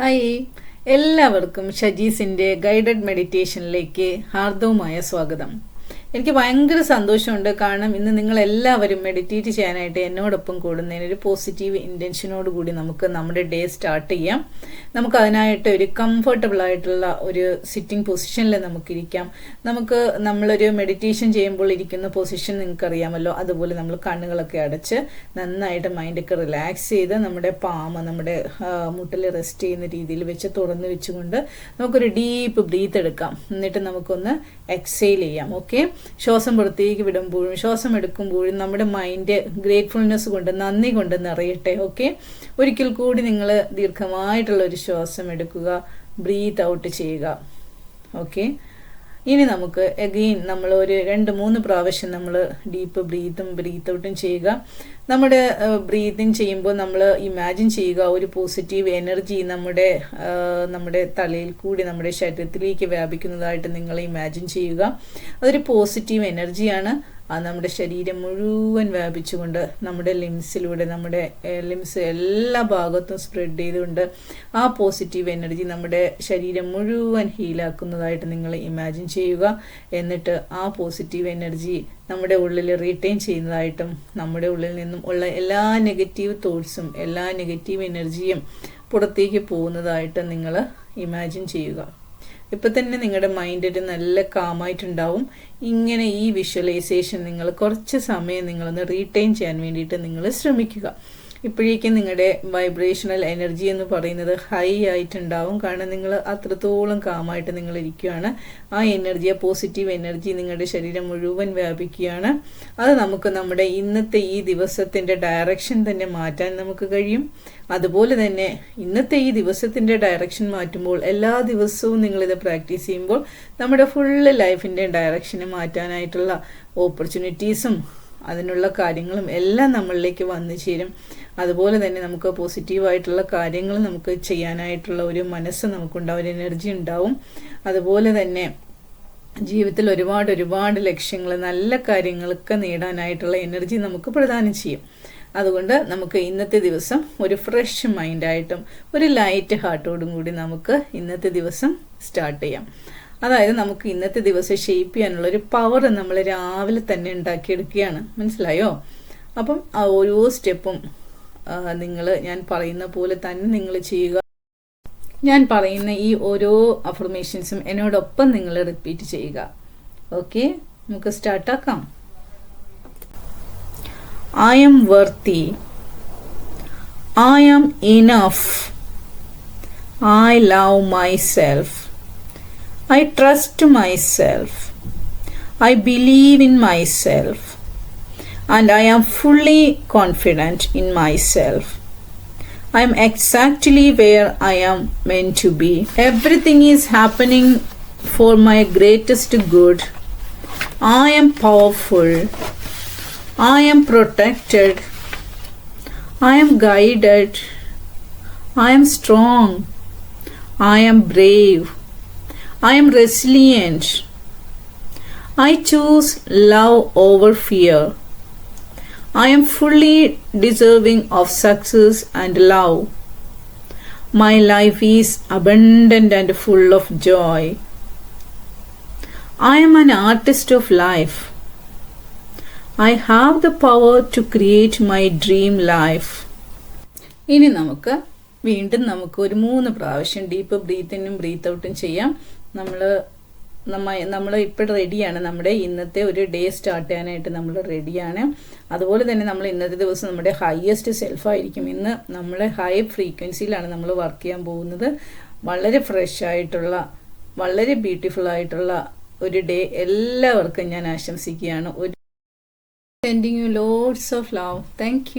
Hi എല്ലാവർക്കും ഷജീസിന്റെ guided മെഡിറ്റേഷനിലേക്ക് ഹാർദവുമായ സ്വാഗതം. എനിക്ക് ഭയങ്കര സന്തോഷമുണ്ട്. കാരണം ഇന്ന് നിങ്ങളെല്ലാവരും മെഡിറ്റേറ്റ് ചെയ്യാനായിട്ട് എന്നോടൊപ്പം കൂടുന്നതിന് ഒരു പോസിറ്റീവ് ഇന്റൻഷനോട് കൂടി നമുക്ക് നമ്മുടെ ഡേ സ്റ്റാർട്ട് ചെയ്യാം. നമുക്ക് അതിനായിട്ട് ഒരു കംഫർട്ടബിൾ ആയിട്ടുള്ള ഒരു സിറ്റിംഗ് പൊസിഷനിൽ നമുക്കിരിക്കാം. നമുക്ക് നമ്മളൊരു മെഡിറ്റേഷൻ ചെയ്യുമ്പോൾ ഇരിക്കുന്ന പൊസിഷൻ നിങ്ങൾക്കറിയാമല്ലോ. അതുപോലെ നമ്മൾ കണ്ണുകളൊക്കെ അടച്ച് നന്നായിട്ട് മൈൻഡൊക്കെ റിലാക്സ് ചെയ്ത് നമ്മുടെ പാമ നമ്മുടെ മുട്ടിൽ റെസ്റ്റ് ചെയ്യുന്ന രീതിയിൽ വെച്ച് തുറന്ന് വെച്ചുകൊണ്ട് നമുക്കൊരു ഡീപ്പ് ബ്രീത്ത് എടുക്കാം. എന്നിട്ട് നമുക്കൊന്ന് എക്സെയിൽ ചെയ്യാം. ഓക്കെ ശ്വാസം പുറത്തേക്ക് വിടുമ്പോഴും ശ്വാസം എടുക്കുമ്പോഴും നമ്മുടെ മൈൻഡ് ഗ്രേറ്റ്ഫുൾനെസ് കൊണ്ട് നന്ദി കൊണ്ട് നിറയട്ടെ ഓക്കെ ഒരിക്കൽ കൂടി നിങ്ങൾ ദീർഘമായിട്ടുള്ള ഒരു ശ്വാസം എടുക്കുക ബ്രീത്ത് ഔട്ട് ചെയ്യുക ഓക്കെ ഇനി നമുക്ക് എഗെയിൻ നമ്മൾ ഒരു രണ്ട് മൂന്ന് പ്രാവശ്യം നമ്മൾ ഡീപ്പ് ബ്രീത്തും ബ്രീത്ത് ഔട്ടും ചെയ്യുക. നമ്മുടെ ബ്രീത്തിങ് ചെയ്യുമ്പോൾ നമ്മൾ ഇമാജിൻ ചെയ്യുക ഒരു പോസിറ്റീവ് എനർജി നമ്മുടെ നമ്മുടെ തലയിൽ കൂടി നമ്മുടെ ശരീരത്തിലേക്ക് വ്യാപിക്കുന്നതായിട്ട് നിങ്ങൾ ഇമാജിൻ ചെയ്യുക. അതൊരു പോസിറ്റീവ് എനർജിയാണ് നമ്മുടെ ശരീരം മുഴുവൻ വ്യാപിച്ചുകൊണ്ട് നമ്മുടെ ലിംസിലൂടെ നമ്മുടെ ലിംസ് എല്ലാ ഭാഗത്തും സ്പ്രെഡ് ചെയ്തുകൊണ്ട് ആ പോസിറ്റീവ് എനർജി നമ്മുടെ ശരീരം മുഴുവൻ ഹീലാക്കുന്നതായിട്ട് നിങ്ങൾ ഇമാജിൻ ചെയ്യുക. എന്നിട്ട് ആ പോസിറ്റീവ് എനർജി നമ്മുടെ ഉള്ളിൽ റീറ്റെയിൻ ചെയ്യുന്നതായിട്ടും നമ്മുടെ ഉള്ളിൽ നിന്നും ഉള്ള എല്ലാ നെഗറ്റീവ് തോട്ട്സും എല്ലാ നെഗറ്റീവ് എനർജിയും പുറത്തേക്ക് പോകുന്നതായിട്ട് നിങ്ങൾ ഇമാജിൻ ചെയ്യുക. ഇപ്പം തന്നെ നിങ്ങളുടെ മൈൻഡ് ഒരു നല്ല കാമായിട്ടുണ്ടാവും ഇങ്ങനെ ഈ വിഷ്വലൈസേഷൻ നിങ്ങൾ കുറച്ച് സമയം നിങ്ങളൊന്ന് റീറ്റെയിൻ ചെയ്യാൻ വേണ്ടിയിട്ട് നിങ്ങൾ ശ്രമിക്കുക. ഇപ്പോഴേക്കും നിങ്ങളുടെ വൈബ്രേഷണൽ എനർജി എന്ന് പറയുന്നത് ഹൈ ആയിട്ടുണ്ടാവും. കാരണം നിങ്ങൾ അത്രത്തോളം കാമായിട്ട് നിങ്ങൾ ഇരിക്കുകയാണ് ആ എനർജി ആ പോസിറ്റീവ് എനർജി നിങ്ങളുടെ ശരീരം മുഴുവൻ വ്യാപിക്കുകയാണ്. അത് നമുക്ക് നമ്മുടെ ഇന്നത്തെ ഈ ദിവസത്തിന്റെ ഡയറക്ഷൻ തന്നെ മാറ്റാൻ നമുക്ക് കഴിയും. അതുപോലെ തന്നെ ഇന്നത്തെ ഈ ദിവസത്തിന്റെ ഡയറക്ഷൻ മാറ്റുമ്പോൾ എല്ലാ ദിവസവും നിങ്ങളിത് പ്രാക്ടീസ് ചെയ്യുമ്പോൾ നമ്മുടെ ഫുള്ള് ലൈഫിന്റെ ഡയറക്ഷന് മാറ്റാനായിട്ടുള്ള ഓപ്പർച്യൂണിറ്റീസും അതിനുള്ള കാര്യങ്ങളും എല്ലാം നമ്മളിലേക്ക് വന്നു ചേരും. അതുപോലെ തന്നെ നമുക്ക് പോസിറ്റീവായിട്ടുള്ള കാര്യങ്ങൾ നമുക്ക് ചെയ്യാനായിട്ടുള്ള ഒരു മനസ്സ് നമുക്കുണ്ടാവും ഒരു എനർജി ഉണ്ടാവും. അതുപോലെ തന്നെ ജീവിതത്തിൽ ഒരുപാട് ഒരുപാട് ലക്ഷ്യങ്ങൾ നല്ല കാര്യങ്ങളൊക്കെ നേടാനായിട്ടുള്ള എനർജി നമുക്ക് പ്രദാനം ചെയ്യും. അതുകൊണ്ട് നമുക്ക് ഇന്നത്തെ ദിവസം ഒരു ഫ്രഷ് മൈൻഡായിട്ടും ഒരു ലൈറ്റ് ഹാർട്ടോടും കൂടി നമുക്ക് ഇന്നത്തെ ദിവസം സ്റ്റാർട്ട് ചെയ്യാം. അതായത് നമുക്ക് ഇന്നത്തെ ദിവസം ഷേപ്പ് ചെയ്യാനുള്ള ഒരു പവർ നമ്മൾ രാവിലെ തന്നെ ഉണ്ടാക്കിയെടുക്കുകയാണ്. മനസ്സിലായോ? അപ്പം ഓരോ സ്റ്റെപ്പും നിങ്ങൾ ഞാൻ പറയുന്ന പോലെ തന്നെ നിങ്ങൾ ചെയ്യുക. ഞാൻ പറയുന്ന ഈ ഓരോ അഫർമേഷൻസും എന്നോടൊപ്പം നിങ്ങൾ റിപ്പീറ്റ് ചെയ്യുക. ഓക്കെ നമുക്ക് സ്റ്റാർട്ടാക്കാം I am I I enough I love my myself. I trust myself. I believe in myself. And I am fully confident in myself. I am exactly where I am meant to be. Everything is happening for my greatest good. I am powerful. I am protected. I am guided. I am strong. I am brave. I am resilient. I choose love over fear. I am fully deserving of success and love. My life is abundant and full of joy. I am an artist of life. I have the power to create my dream life. ഇനി നമുക്ക് വീണ്ടും നമുക്ക് ഒരു മൂന്ന് പ്രാവശ്യം deep ബ്രീത്തിനും breath ഔട്ടും ചെയ്യാം നമ്മൾ നമ്മ നമ്മൾ ഇപ്പോൾ റെഡിയാണ് നമ്മുടെ ഇന്നത്തെ ഒരു ഡേ സ്റ്റാർട്ട് ചെയ്യാനായിട്ട് നമ്മൾ റെഡിയാണ് അതുപോലെ തന്നെ നമ്മൾ ഇന്നത്തെ ദിവസം നമ്മുടെ ഹയസ്റ്റ് സെൽഫായിരിക്കും ഇന്ന് നമ്മൾ ഹൈ ഫ്രീക്വൻസിയിലാണ് നമ്മൾ വർക്ക് ചെയ്യാൻ പോകുന്നത്. വളരെ ഫ്രഷ് ആയിട്ടുള്ള വളരെ ബ്യൂട്ടിഫുൾ ആയിട്ടുള്ള ഒരു ഡേ എല്ലാവർക്കും ഞാൻ ആശംസിക്കുകയാണ്. ഒരു sending you loads of love thank.